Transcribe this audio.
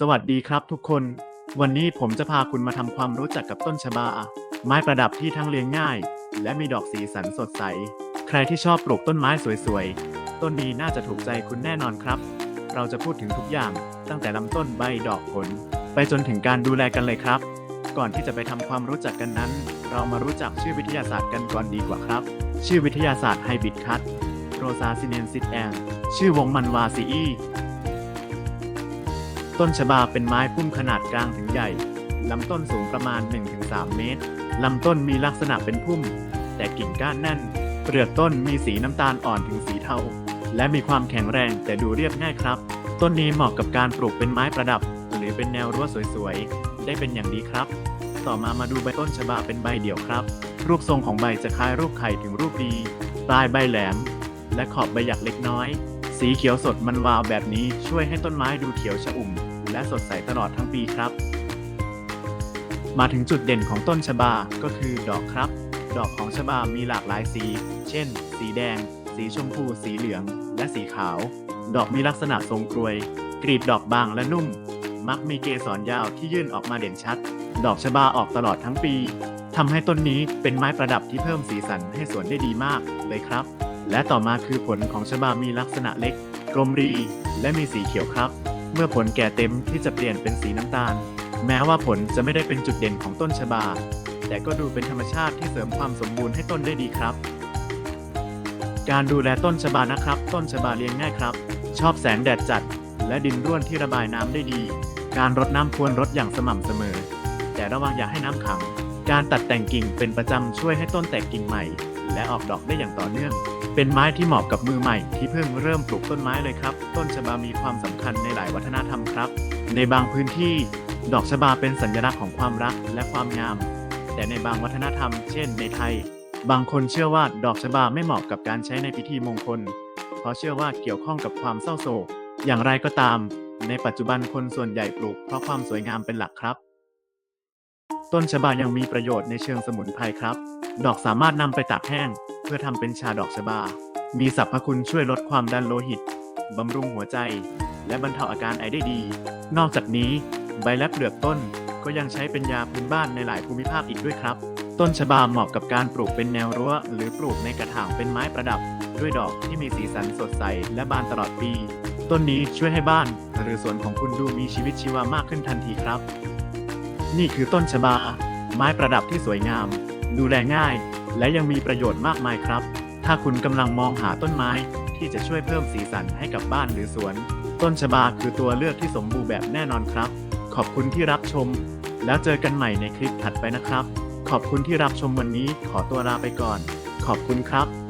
สวัสดีครับทุกคน วันนี้ผมจะพาคุณมาทำความรู้จักกับต้นชบา ไม้ประดับที่ทั้งเลี้ยงง่าย และมีดอกสีสันสดใส ใครที่ชอบปลูกต้นไม้สวยๆ ต้นนี้น่าจะถูกใจคุณแน่นอนครับ เราจะพูดถึงทุกอย่างตั้งแต่ลำต้นใบดอกผล ไปจนถึงการดูแลกันเลยครับ ก่อนที่จะไปทำความรู้จักกันนั้น เรามารู้จักชื่อวิทยาศาสตร์กันก่อนดีกว่าครับ ชื่อวิทยาศาสตร์ไฮบริดคัตโรซาซิเนนซิตแองชื่อวงมันวาซีอี ต้นชบาเป็นไม้พุ่มขนาดกลางถึงใหญ่ ลำต้นสูงประมาณ 1-3 เมตร ลำต้นมีลักษณะเป็นพุ่ม แต่กิ่งก้านแน่น เปลือกต้นมีสีน้ำตาลอ่อนถึงสีเทา และมีความแข็งแรงแต่ดูเรียบง่ายครับ ต้นนี้เหมาะกับการปลูกเป็นไม้ประดับ หรือเป็นแนวรั้วสวยๆ ได้เป็นอย่างดีครับ ต่อมามาดูใบต้นชบาเป็นใบเดี่ยวครับ รูปทรงของใบจะคล้ายรูปไข่ถึงรูปดี ปลายใบแหลม และขอบใบหยักเล็กน้อย สีเขียวสดมันวาวแบบนี้ช่วยให้ต้นไม้ดูเขียวชอุ่ม และสดใสตลอดทั้งปีครับ มาถึงจุดเด่นของต้นชบา ก็คือดอกครับ ดอกของชบา มีหลากหลายสี เช่น สีแดง สีชมพู สีเหลือง และสีขาว ดอกมีลักษณะทรงกรวย กรีบดอกบางและนุ่ม มักมีเกสรยาวที่ยื่นออกมาเด่นชัด ดอกชบาออกตลอดทั้งปีทำให้ต้นนี้เป็นไม้ประดับที่เพิ่มสีสันให้สวนได้ดีมากเลยครับ และต่อมาคือผลของชบามีลักษณะเล็ก กลมรีและมีสีเขียวครับ เมื่อผลแก่เต็มที่จะเปลี่ยนเป็นสีน้ำตาล แม้ว่าผลจะไม่ได้เป็นจุดเด่นของต้นชบา แต่ก็ดูเป็นธรรมชาติที่เสริมความสมบูรณ์ให้ต้นได้ดีครับ การดูแลต้นชบานะครับ ต้นชบาเลี้ยงง่ายครับ ชอบแสงแดดจัด และดินร่วนที่ระบายน้ำได้ดี การรดน้ำควรรดอย่างสม่ำเสมอ แต่ระวังอย่าให้น้ำขัง การตัดแต่งกิ่งเป็นประจำช่วยให้ต้นแตกกิ่งใหม่ และออกดอกได้อย่างต่อเนื่อง เป็นไม้ที่เหมาะกับมือใหม่ ที่เพิ่งเริ่มปลูกต้นไม้เลยครับ ต้นชบามีความสำคัญในหลายวัฒนธรรมครับ ในบางพื้นที่ ดอกชบาเป็นสัญลักษณ์ของความรักและความงาม แต่ในบางวัฒนธรรม เช่น ในไทย บางคนเชื่อว่าดอกชบาไม่เหมาะกับการใช้ในพิธีมงคล เพราะเชื่อว่าเกี่ยวข้องกับความเศร้าโศก อย่างไรก็ตาม ในปัจจุบันคนส่วนใหญ่ปลูกเพราะความสวยงามเป็นหลักครับ ต้นชบายังมีประโยชน์ในเชิงสมุนไพรครับ ดอกสามารถนำไปตากแห้ง เพื่อทำเป็นชาดอกชบา มีสรรพคุณช่วยลดความดันโลหิต บำรุงหัวใจ และบรรเทาอาการไอได้ดี นอกจากนี้ ใบและเปลือกต้นก็ยังใช้เป็นยาพื้นบ้านในหลายภูมิภาคอีกด้วยครับ ต้นชบาเหมาะกับการปลูกเป็นแนวรั้ว หรือปลูกในกระถางเป็นไม้ประดับ ด้วยดอกที่มีสีสันสดใสและบานตลอดปี ต้นนี้ช่วยให้บ้าน หรือสวนของคุณดูมีชีวิตชีวามากขึ้นทันทีครับ นี่คือต้นชบา ไม้ประดับที่สวยงาม ดูแลง่าย และยังมีประโยชน์มากมายครับ ถ้าคุณกำลังมองหาต้นไม้ที่จะช่วยเพิ่มสีสันให้กับบ้านหรือสวน ต้นชบาคือตัวเลือกที่สมบูรณ์แบบแน่นอนครับ ขอบคุณที่รับชม แล้วเจอกันใหม่ในคลิปถัดไปนะครับ ขอบคุณที่รับชมวันนี้ขอตัวลาไปก่อน ขอบคุณครับ